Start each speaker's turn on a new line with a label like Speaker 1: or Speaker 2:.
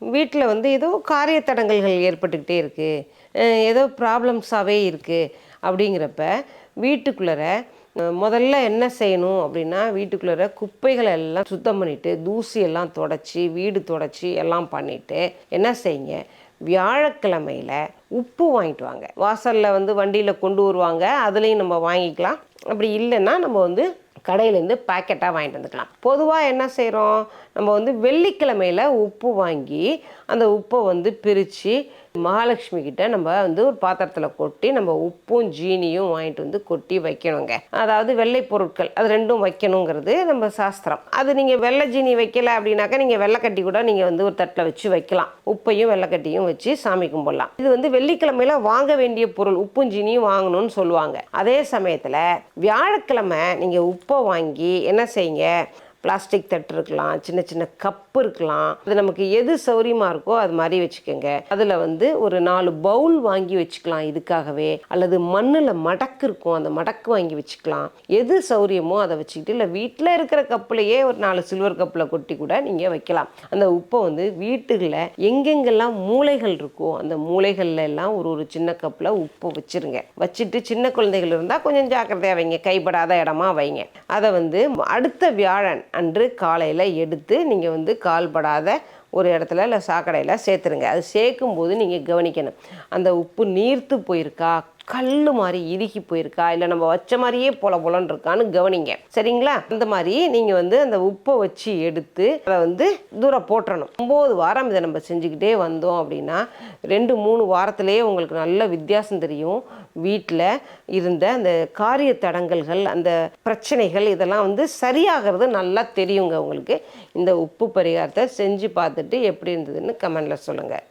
Speaker 1: வீட்டில் வந்து ஏதோ காரிய தடங்கல்கள் ஏற்பட்டுக்கிட்டே இருக்குது ஏதோ ப்ராப்ளம்ஸாகவே இருக்குது அப்படிங்கிறப்ப வீட்டுக்குள்ளற முதல்ல என்ன செய்யணும் அப்படின்னா வீட்டுக்குள்ளர குப்பைகளை எல்லாம் சுத்தம் பண்ணிவிட்டு தூசி எல்லாம் தொடச்சி வீடு தொடச்சி எல்லாம் பண்ணிவிட்டு என்ன செய்யுங்க? வியாழக்கிழமையில் உப்பு வாங்கிட்டு வாங்க. வாசலில் வந்து வண்டியில் கொண்டு வருவாங்க. அதுலேயும் நம்ம வாங்கிக்கலாம். அப்படி இல்லைன்னா நம்ம வந்து கடையிலேருந்து பேக்கெட்டாக வாங்கிட்டு வந்துக்கலாம். பொதுவாக என்ன செய்கிறோம் நம்ம வந்து வெள்ளிக்கிழமையில் உப்பு வாங்கி அந்த உப்பை வந்து பிரித்து மகாலட்சுமி கிட்ட நம்ம வந்து ஒரு பாத்திரத்தில் கொட்டி நம்ம உப்பும் ஜீனியும் வாங்கிட்டு வந்து கொட்டி வைக்கணுங்க. அதாவது வெள்ளை பொருட்கள் அது ரெண்டும் வைக்கணுங்கிறது நம்ம சாஸ்திரம். அது நீங்கள் வெள்ளை ஜீனி வைக்கல அப்படின்னாக்கா நீங்கள் வெள்ளைக்கட்டி கூட நீங்கள் வந்து ஒரு தட்டில் வச்சு வைக்கலாம். உப்பையும் வெள்ளைக்கட்டியும் வச்சு சாமி கும்பிடலாம். இது வந்து வெள்ளிக்கிழமையில வாங்க வேண்டிய பொருள் உப்பும் ஜீனியும் வாங்கணும்னு சொல்லுவாங்க. அதே சமயத்தில் வியாழக்கிழமை நீங்கள் உப்பை வாங்கி என்ன செய்யுங்க? பிளாஸ்டிக் தட்டு இருக்கலாம் சின்ன சின்ன கப் இருக்கலாம். அது நமக்கு எது சௌரியமாக இருக்கோ அது மாதிரி வச்சுக்கோங்க. அதில் வந்து ஒரு நாலு பவுல் வாங்கி வச்சுக்கலாம் இதுக்காகவே. அல்லது மண்ணில் மடக்கு இருக்கும் அந்த மடக்கு வாங்கி வச்சுக்கலாம். எது சௌரியமோ அதை வச்சுக்கிட்டு இல்லை வீட்டில் இருக்கிற கப்புலையே ஒரு நாலு சில்வர் கப்பில் கொட்டி கூட நீங்கள் வைக்கலாம். அந்த உப்பை வந்து வீட்டுகளில் எங்கெங்கெல்லாம் மூளைகள் இருக்கோ அந்த மூளைகளில் எல்லாம் ஒரு ஒரு சின்ன கப்பில் உப்பு வச்சிருங்க. வச்சுட்டு சின்ன குழந்தைகள் இருந்தால் கொஞ்சம் ஜாக்கிரதையாக வைங்க. கைப்படாத இடமா வைங்க. அதை வந்து அடுத்த வியாழன் அன்று காலையில் எடுத்து நீங்கள் வந்து கால்படாத ஒரு இடத்துல இல்லை சாக்கடையில் சேர்த்துருங்க. அது சேர்க்கும்போது நீங்கள் கவனிக்கணும். அந்த உப்பு நீர்த்து போயிருக்கா? கல் மாதிரி இறுகி போயிருக்கா? இல்லை நம்ம வச்ச மாதிரியே பொல பொலன்னு இருக்கான்னு கவனிங்க. சரிங்களா? அந்த மாதிரி நீங்கள் வந்து அந்த உப்பை வச்சு எடுத்து அதை வந்து தூரம் போட்டுறணும். ஒம்பது வாரம் இதை நம்ம செஞ்சுக்கிட்டே வந்தோம் அப்படின்னா ரெண்டு மூணு வாரத்திலேயே உங்களுக்கு நல்ல வித்தியாசம் தெரியும். வீட்டில் இருந்த அந்த காரிய தடங்கல்கள் அந்த பிரச்சனைகள் இதெல்லாம் வந்து சரியாகிறது நல்லா தெரியுங்க உங்களுக்கு. இந்த உப்பு பரிகாரத்தை செஞ்சு பார்த்துட்டு எப்படி இருந்ததுன்னு கமெண்டில் சொல்லுங்கள்